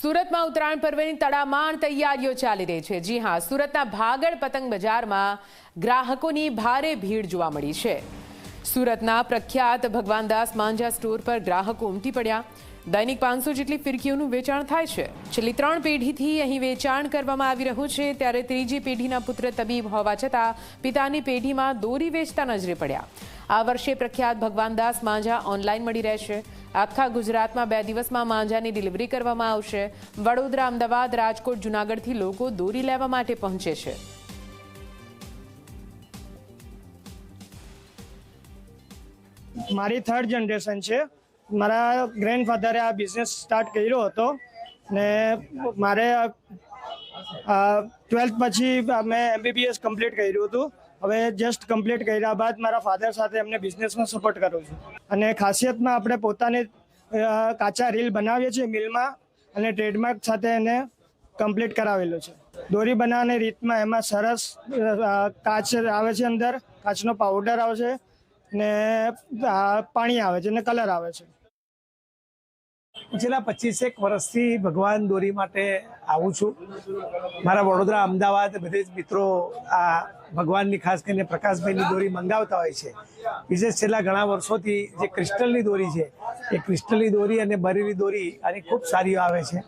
સુરતમાં ઉત્તરાયણ પર્વની તડામાર તૈયારીઓ ચાલી રહી છે. જી હા, સુરતના ભાગળ પતંગ બજારમાં ગ્રાહકોની ભારે ભીડ જોવા મળી છે. સુરતના પ્રખ્યાત ભગવાનદાસ માંજા સ્ટોર પર ગ્રાહકો ઉમટી પડ્યા. દૈનિક પાંચસો જેટલી ફિરકીઓનું વેચાણ થાય છે. છેલ્લી ત્રણ પેઢીથી અહીં વેચાણ કરવામાં આવી રહ્યું છે. ત્યારે ત્રીજી પેઢીના પુત્ર તબીબ હોવા છતાં પિતાની પેઢીમાં દોરી વેચતા નજરે પડ્યા. આ વર્ષે પ્રખ્યાત ભગવાનદાસ માંજા ઓનલાઈન મળી રહેશે. આખા ગુજરાતમાં બે દિવસમાં માંજાની ડિલિવરી કરવામાં આવશે. વડોદરા, અમદાવાદ, રાજકોટ, જુનાગઢથી લોકો દોરી લેવા માટે પહોંચે છે. મારી થર્ડ જનરેશન છે. મારા ગ્રેન્ડફાધરે આ બિઝનેસ સ્ટાર્ટ કર્યો હતો ને મારે ટ્વેલ્થ પછી મેં એમબીબીએસ કમ્પ્લીટ કર્યું હતું. હવે જસ્ટ કમ્પ્લીટ કર્યા બાદ મારા ફાધર સાથે એમને બિઝનેસમાં સપોર્ટ કરું છું. અને ખાસિયતમાં આપણે પોતાની કાચા રીલ બનાવીએ છીએ મિલમાં અને ટ્રેડમાર્ક સાથે એને કમ્પ્લીટ કરાવેલું છે. દોરી બનાવવાની રીતમાં એમાં સરસ કાચ આવે છે અંદર, કાચનો પાવડર આવે છે ને પાણી આવે છે ને કલર આવે છે. છેલ્લા પચીસેક વર્ષથી ભગવાન દોરી માટે આવું છું. મારા વડોદરા અમદાવાદ બધે જ મિત્રો આ ભગવાનની, ખાસ કરીને પ્રકાશભાઈની દોરી મંગાવતા હોય છે. વિશેષ છેલ્લા ઘણા વર્ષોથી જે ક્રિસ્ટલની દોરી છે, એ ક્રિસ્ટલની દોરી અને બરેલી દોરી આની ખૂબ સારી આવે છે.